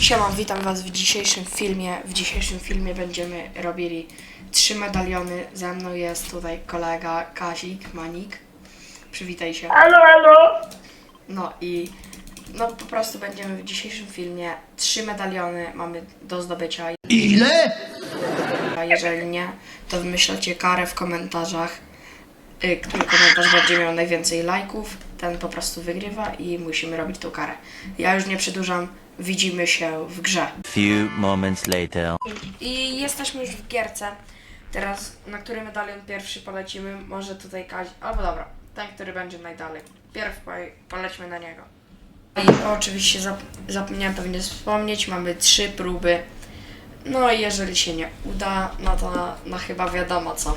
Siema, witam was w dzisiejszym filmie. W dzisiejszym filmie będziemy robili trzy medaliony. Ze mną jest tutaj kolega Kazik, Manik. Przywitaj się. Halo, halo! No i no po prostu będziemy w dzisiejszym filmie trzy medaliony mamy do zdobycia. Ile? A jeżeli nie, to wymyślacie karę w komentarzach. Y, Który komentarz będzie miał najwięcej lajków, ten po prostu wygrywa i musimy robić tą karę. Ja już nie przedłużam, widzimy się w grze. Few moments later. I jesteśmy już w gierce. Teraz na który medalion pierwszy polecimy? Może tutaj Kazi. Albo dobra, ten, który będzie najdalej. Pierw po- polećmy na niego. I oczywiście zap zapomniałem pewnie wspomnieć, mamy trzy próby. No i jeżeli się nie uda, no to na, na chyba wiadomo co.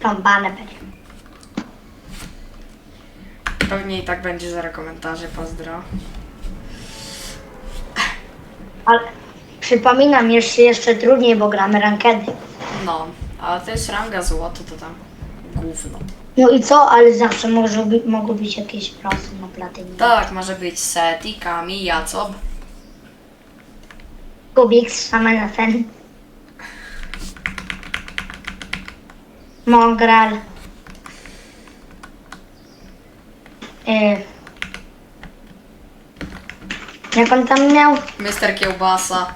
Trąbane będzie. Pewnie i tak będzie zero komentarzy, pozdro. Ale przypominam, jeszcze, jeszcze trudniej, bo gramy rankedy. No, ale to jest ranga złoto, to tam gówno. No i co? Ale zawsze może by, mogą być jakieś prosy na platynie. Tak, może być Seti, Kami, Jacob. Kubik same na ten. Mongral. Jak on tam miał? Mister Kiełbasa.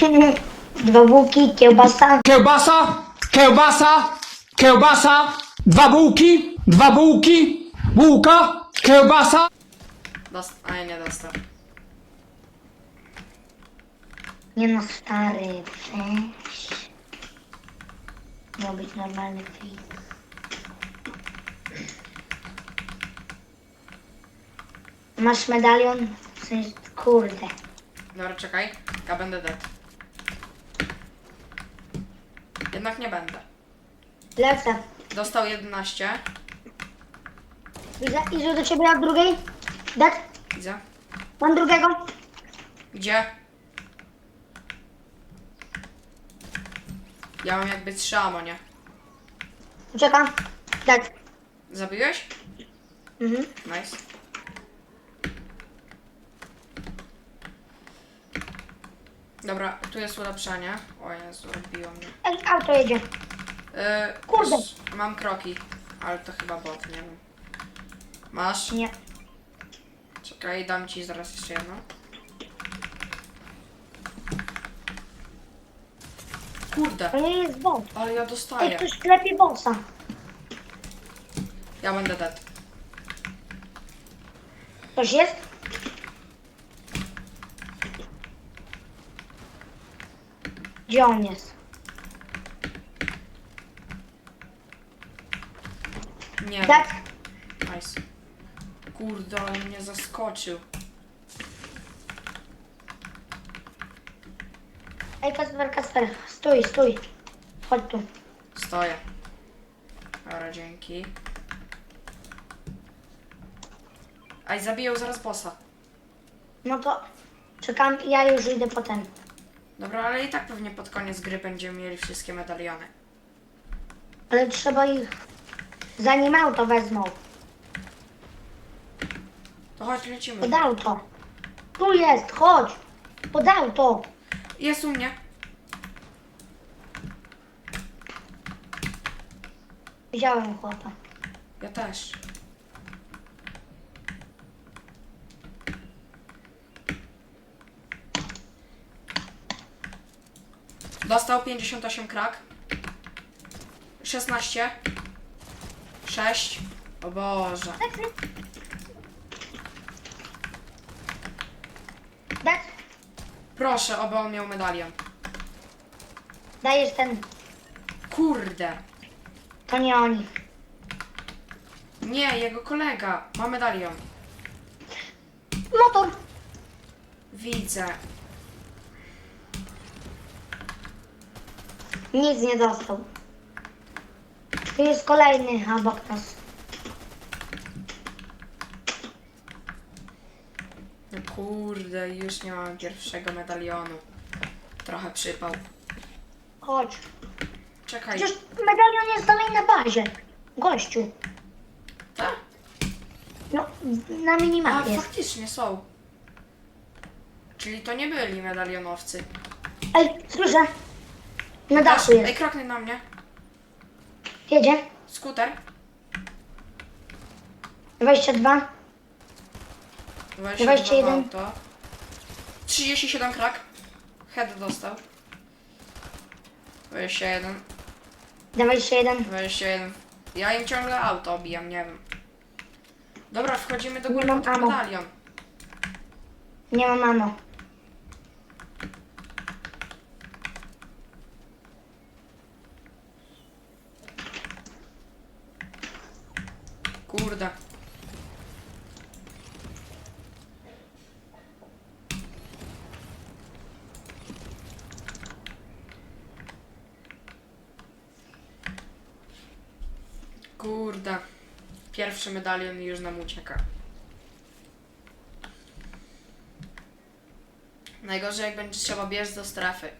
Dwa bułki, kiełbasa. Kiełbasa, kiełbasa, kiełbasa, dwa bułki, dwa bułki, bułka, kiełbasa. Dost- a nie dostał. Nie no, stary, weź. Miał być normalny film. Masz medalion? W sensie, kurde. Dobra, czekaj. Ja będę dead. Jednak nie będę. Lecę. Dostał 11. Widzę, idzie do ciebie na drugiej. Dek, Widzę. mam drugiego. Gdzie? Ja mam jakby trzy ammo, nie? Uciekam. Dek. Zabiłeś? Mhm. Nice. Dobra, tu jest ulepszenie. O Jezu, odbiło mnie. Ej, auto jedzie. Yy, Kurde. Mam kroki, ale to chyba bot, nie wiem. Masz? Nie. Czekaj, dam ci zaraz jeszcze jedno. Kurde, To nie jest boss. ale ja Ej, dostaję. ktoś klepie bossa. Ja będę dead. Ktoś jest? Gdzie on jest? Nie wiem. Tak? Nice. Kurde, ale mnie zaskoczył. Ej, Kasper, Kasper, stój, stój. Chodź tu. Stoję. Dobra, dzięki. Aj, zabiją zaraz bossa. No to czekam, ja już idę po ten. Dobra, ale i tak pewnie pod koniec gry będziemy mieli wszystkie medaliony. Ale trzeba ich, zanim auto wezmą. To chodź, lecimy. Pod auto. Tu jest, chodź. Pod auto. Jest u mnie. Widziałem chłopa. Ja też. Dostał 58 krak. 16. 6. O Boże. Daj, Proszę, oby on miał medalion. dajesz ten. Kurde. To nie oni. Nie, jego kolega ma medalion. Motor. Widzę. Nic nie dostał. Tu jest kolejny obok nas. No kurde, już nie mam pierwszego medalionu. Trochę przypał. Chodź. Czekaj. Przecież medalion jest dalej na bazie. Gościu. Tak? No, na A, minimapie jest. faktycznie są. Czyli to nie byli medalionowcy. Ej, słyszę. Na dachu Ej, jest. kroknij na mnie. Jedzie. Skuter. 22. 22 21. auto. 37 krak. Head dostał. 21. 21. 21. Ja im ciągle auto obijam, nie wiem. Dobra, wchodzimy do góry mam pod ammo. medalion. Nie ma mamo. Kurde. Kurde. Pierwszy medalion już nam ucieka. Najgorzej jak będzie trzeba biec do strefy.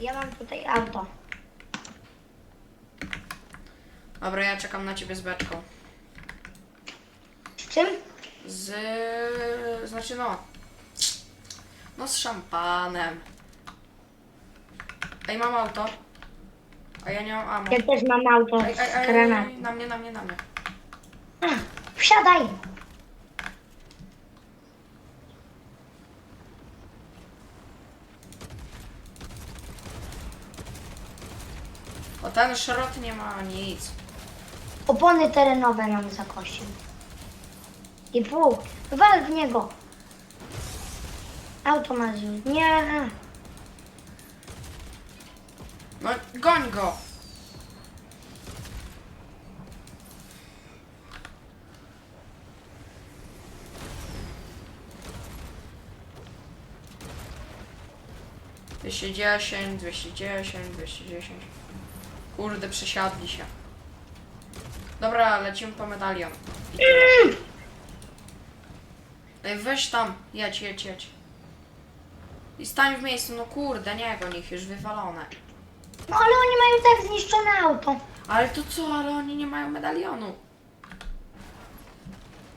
Ja mam tutaj auto. Dobra, ja czekam na ciebie z beczką. Z czym? Z... Znaczy no... No z szampanem. Ej, mam auto. A ja nie mam ammo. Ja też mam auto Ej, ej, z ej, granat. ej, na mnie, na mnie, na mnie. Wsiadaj! O ten szrot nie ma nic. Opony terenowe nam zakosił. I pół. Wal w niego. Auto ma. Nie. No, goń go! Dwieście dziesięć, dwieście dziesięć, dwieście dziesięć. Kurde, przesiadli się. Dobra, lecimy po medalion. I tyle. Ej, weź tam, jedź, jedź, jedź. I stań w miejscu, no kurde, nie go nich już wywalone. No ale oni mają tak zniszczone auto. Ale to co, ale oni nie mają medalionu.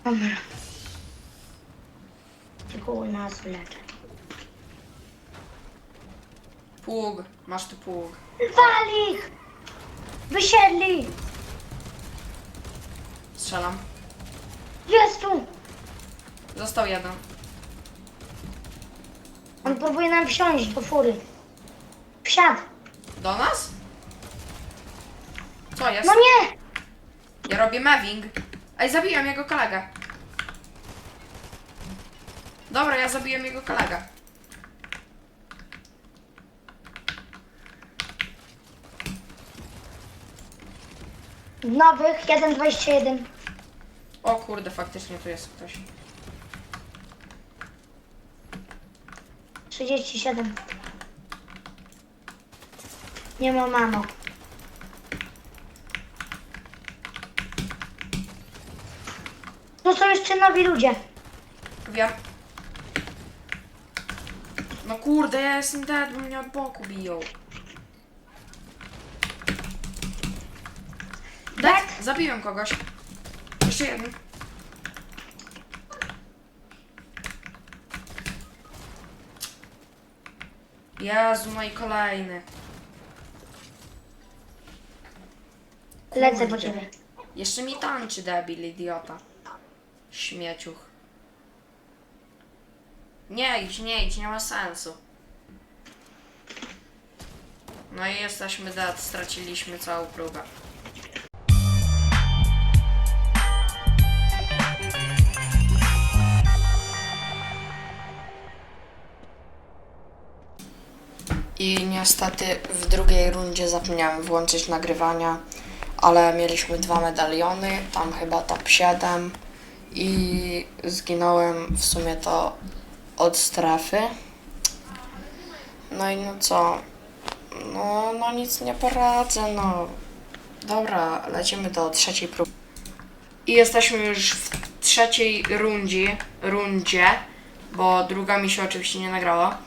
Dobra. Tylko u nas leczę. Pług, masz tu pług. Wal ich! Wysiedli! Strzelam. Jest tu! Został jeden. On próbuje nam wsiąść do fury. Wsiadł. Do nas? Co jest? No nie! Ja robię mewing. Ej, zabiłem jego kolegę. Dobra, ja zabiłem jego kolegę. Nowych 1,21. O kurde, faktycznie tu jest ktoś. 37. Nie ma mamo. To są jeszcze nowi ludzie. Wiem. No kurde, ja jestem dead, bo mnie od boku biją. Dead! Zabiłem kogoś. Jeszcze jeden. Jezu, no i kolejny. Lecę po ciebie. Jeszcze mi tańczy debil, idiota. Śmieciuch. Nie idź, nie idź, nie ma sensu. No i jesteśmy dead, straciliśmy całą próbę. I niestety w drugiej rundzie zapomniałem włączyć nagrywania, ale mieliśmy dwa medaliony, tam chyba top 7 i zginąłem w sumie to od strefy. No i no co? No, no nic nie poradzę, no. Dobra, lecimy do trzeciej próby. I jesteśmy już w trzeciej rundzie, rundzie, bo druga mi się oczywiście nie nagrała.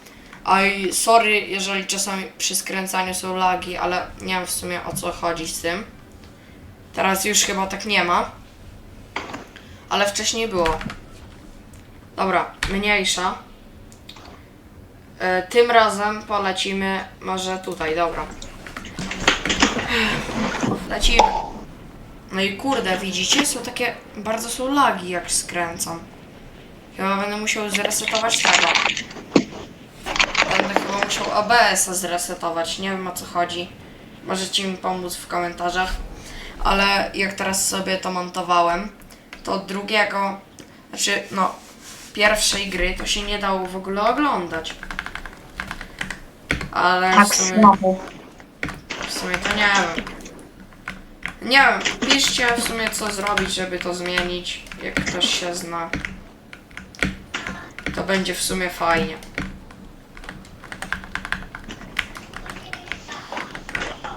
A sorry, jeżeli czasami przy skręcaniu są lagi, ale nie wiem w sumie o co chodzi z tym. Teraz już chyba tak nie ma. ale wcześniej było. Dobra, mniejsza. E, Tym razem polecimy może tutaj, dobra. Lecimy. No i kurde, widzicie? Są takie, bardzo są lagi jak skręcam. Chyba będę musiał zresetować tego. Będę chyba musiał ABS-a zresetować, nie wiem o co chodzi. Możecie mi pomóc w komentarzach. Ale jak teraz sobie to montowałem, to drugiego, znaczy no, pierwszej gry to się nie dało w ogóle oglądać. Ale Tak w sumie, znowu. w sumie to nie wiem. Nie wiem, piszcie w sumie co zrobić, żeby to zmienić, jak ktoś się zna. To będzie w sumie fajnie.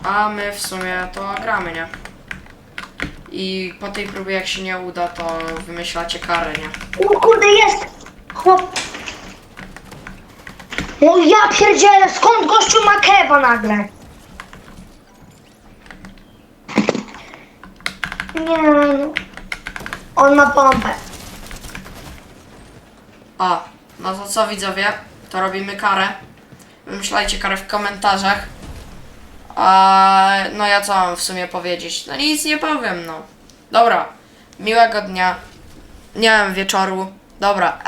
A my w sumie to gramy, nie? I po tej próbie jak się nie uda, to wymyślacie karę, nie? O kurde, jest! Chłop... No ja pierdzielę, skąd gościu ma keba nagle? Nie no. On ma pompę. A, no to co widzowie? To robimy karę. Wymyślajcie karę w komentarzach. A, no ja co mam w sumie powiedzieć? No nic nie powiem, no. Dobra, miłego dnia. Nie wiem, wieczoru. Dobra,